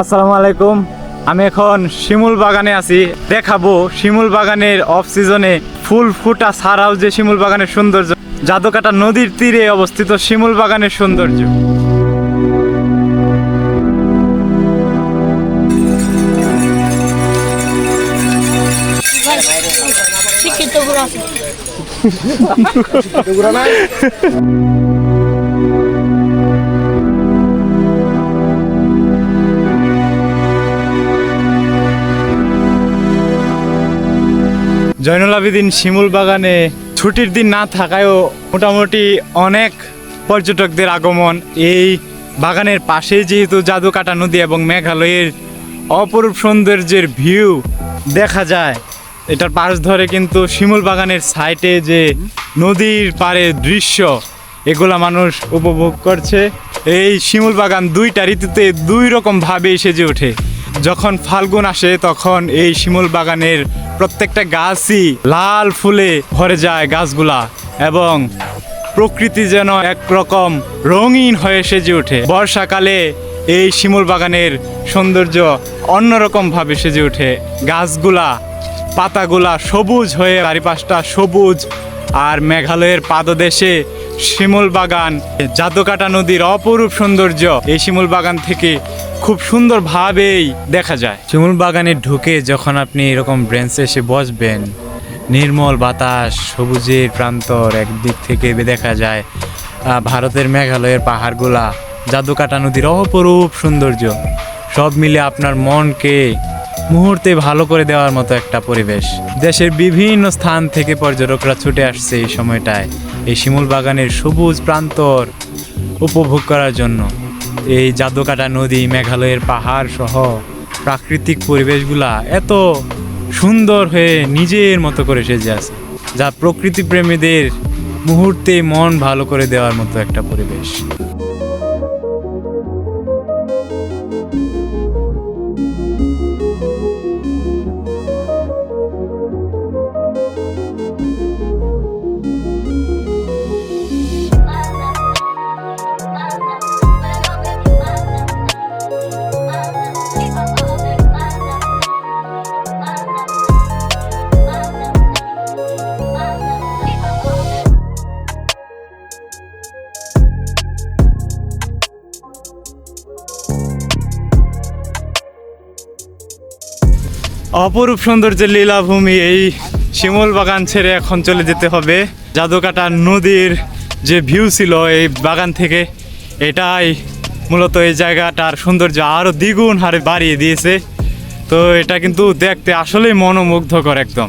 আসসালামু আলাইকুম। আমি এখন শিমুল বাগানে আছি। দেখাবো শিমুল বাগানের অফ সিজনে ফুল ফুটা ছাড়াও যে শিমুল বাগানের সৌন্দর্য। জাদুকাটা নদীর তীরে অবস্থিত শিমুল বাগানের সৌন্দর্য। শিক্ষিত জয়নুল আবেদিন শিমুল বাগানে ছুটির দিন না থাকায়ও মোটামুটি অনেক পর্যটকদের আগমন। এই বাগানের পাশে যেহেতু জাদুকাটা নদী এবং মেঘালয়ের অপরূপ সৌন্দর্যের ভিউ দেখা যায়, এটার পাশ ধরে কিন্তু শিমুল বাগানের সাইটে যে নদীর পাড়ের দৃশ্য, এগুলা মানুষ উপভোগ করছে। এই শিমুল বাগান দুইটা ঋতুতে দুই রকম ভাবে সেজে ওঠে। যখন ফাল্গুন আসে, তখন এই শিমুল বাগানের প্রত্যেকটা গাছই লাল ফুলে ভরে যায় গাছগুলা এবং প্রকৃতি যেন একরকম রঙিন হয়ে সেজে ওঠে। বর্ষাকালে এই শিমুল বাগানের সৌন্দর্য অন্যরকম ভাবে সেজে ওঠে। গাছগুলা, পাতাগুলা সবুজ হয়ে চারিপাশটা সবুজ আর মেঘালয়ের পাদদেশে শিমুল বাগান, জাদুকাটা নদীর অপরূপ সৌন্দর্য এই শিমুল বাগান থেকে খুব সুন্দরভাবেই দেখা যায়। শিমুল বাগানে ঢুকে যখন আপনি এরকম ব্রেঞ্চে এসে বসবেন, নির্মল বাতাস, সবুজের প্রান্তর একদিক থেকে দেখা যায় ভারতের মেঘালয়ের পাহাড়গুলা, জাদুকাটা নদীর অপরূপ সৌন্দর্য। সব মিলে আপনার মনকে মুহূর্তে ভালো করে দেওয়ার মতো একটা পরিবেশ। দেশের বিভিন্ন স্থান থেকে পর্যটকরা ছুটে আসছে এই সময়টায়, এই শিমুল বাগানের সবুজ প্রান্তর উপভোগ করার জন্য। এই জাদুকাটা নদী, মেঘালয়ের পাহাড় সহ প্রাকৃতিক পরিবেশগুলা এত সুন্দর হয়ে নিজের মতো করে সেজে আছে, যা প্রকৃতি প্রেমীদের মুহূর্তে মন ভালো করে দেওয়ার মতো একটা পরিবেশ। অপরূপ সৌন্দর্যের লীলাভূমি এই শিমল বাগান ছেড়ে এখন চলে যেতে হবে। জাদুকাটা নদীর যে ভিউ ছিল এই বাগান থেকে, এটাই মূলত এই জায়গাটার সৌন্দর্য আরও দ্বিগুণ হারে বাড়িয়ে দিয়েছে। তো এটা কিন্তু দেখতে আসলেই মনোমুগ্ধকর একদম।